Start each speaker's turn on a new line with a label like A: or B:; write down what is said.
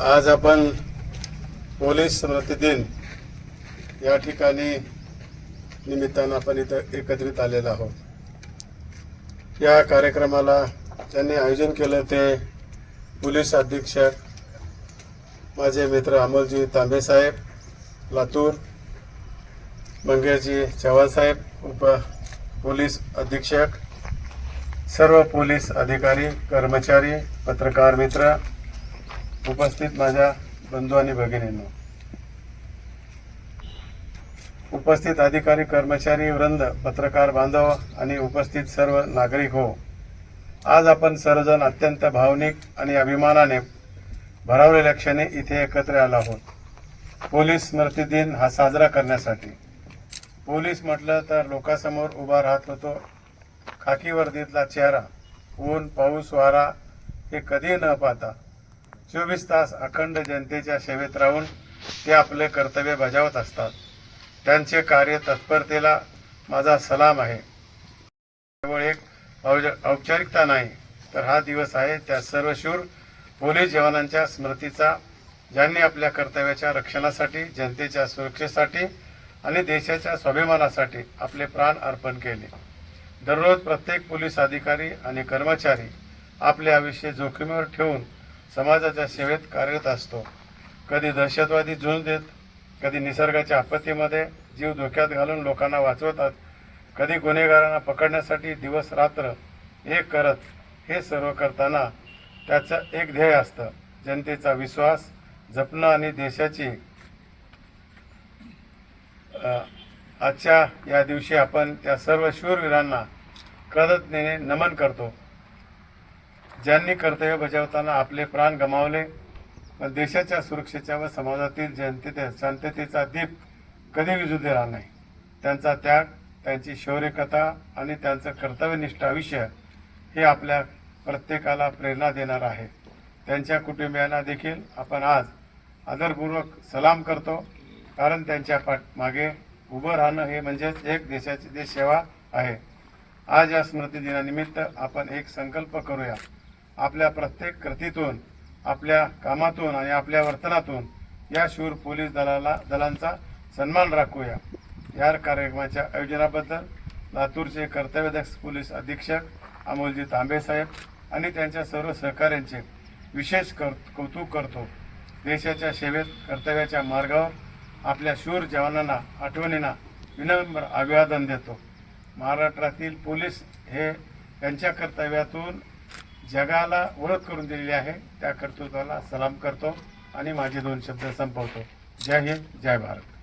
A: आज आपण पोलीस स्मृती दिन या ठिकाणी निमित्तानं आपण इथं एकत्रित आलेलो आहोत. या कार्यक्रमाला ज्यांनी आयोजन केलं ते पोलीस अधीक्षक माझे मित्र अमोलजी तांबे साहेब लातूर मंगेशजी चव्हाण साहेब उप पोलीस अधीक्षक सर्व पोलीस अधिकारी कर्मचारी पत्रकार मित्र उपस्थित माझ्या बंधू आणि भगिनींनो. उपस्थित अधिकारी कर्मचारी वृंद पत्रकार बांधव आणि उपस्थित सर्व नागरिक हो. आज आपण सर्वजण अत्यंत भावनिक आणि अभिमानाने भरावलेल्या क्षणी इथे एकत्र आलो आहोत. पोलीस स्मृती दिन हा साजरा करण्यासाठी. पोलीस म्हटलं तर लोकांसमोर उभा राहत होतो. खाकी वर्दीतला चेहरा. ऊन पाऊस वारा हे कधी न पाहता चोवीस तास अखंड जनतेच्या सेवेत राहून ते आपले कर्तव्य बजावत असतात. त्यांचे कार्य तत्परतेला माझा सलाम आहे. केवळ एक औज- औपचारिकता नाही तर हा दिवस आहे त्या सर्व शूर पोलीस जवानांच्या स्मृतीचा ज्यांनी आपल्या कर्तव्याच्या रक्षणासाठी जनतेच्या सुरक्षेसाठी आणि देशाच्या स्वाभिमानासाठी आपले प्राण अर्पण केले. दररोज प्रत्येक पोलीस अधिकारी आणि कर्मचारी आपले आयुष्य जोखमीवर ठेवून समाजाच्या सेवेत कार्यरत असतो. कधी दहशतवादी झुंज देत कधी निसर्गाच्या आपत्तीमध्ये जीव धोक्यात घालून लोकांना वाचवतात कधी गुन्हेगारांना पकडण्यासाठी दिवस रात्र एक करत हे सर्व करताना त्याचं एक ध्येय असतं. जनतेचा विश्वास जपणं आणि देशाची आजच्या या दिवशी आपण त्या सर्व शूरवीरांना कृतज्ञतेने नमन करतो. ज्यांनी कर्तव्य बजावताना आपले प्राण गमावले पण देशाच्या सुरक्षेच्या व समाजातील जनते शांततेचा दीप कधी विजू दिला नाही? त्यांचा त्याग त्यांची शौर्यकथा आणि त्यांचं कर्तव्यनिष्ठ आयुष्य हे आपल्या प्रत्येकाला प्रेरणा देणार आहे. त्यांच्या कुटुंबियांना देखील आपण आज आदरपूर्वक सलाम करतो कारण त्यांच्या पाठ मागे उभं राहणं हे म्हणजेच एक देशाची देश सेवा आहे. आज या स्मृती दिनानिमित्त आपण एक संकल्प करूया. आपल्या प्रत्येक कृतीतून आपल्या कामातून आणि आपल्या वर्तनातून या शूर पोलीस दलाला दलांचा सन्मान राखूया. या कार्यक्रमाच्या आयोजनाबद्दल लातूरचे कर्तव्यदक्ष पोलीस अधीक्षक अमोलजी तांबे साहेब आणि त्यांच्या सर्व सहकाऱ्यांचे विशेष कर कौतुक करतो. देशाच्या सेवेत कर्तव्याच्या मार्गावर आपल्या शूर जवानांना आठवणींना विनम्र अभिवादन देतो. महाराष्ट्रातील पोलीस हे त्यांच्या कर्तव्यातून जगाला ओळख करून दिलेली आहे. त्या कर्तृत्वाला सलाम करतो आणि माझे दोन शब्द संपवतो. जय हिंद जय भारत.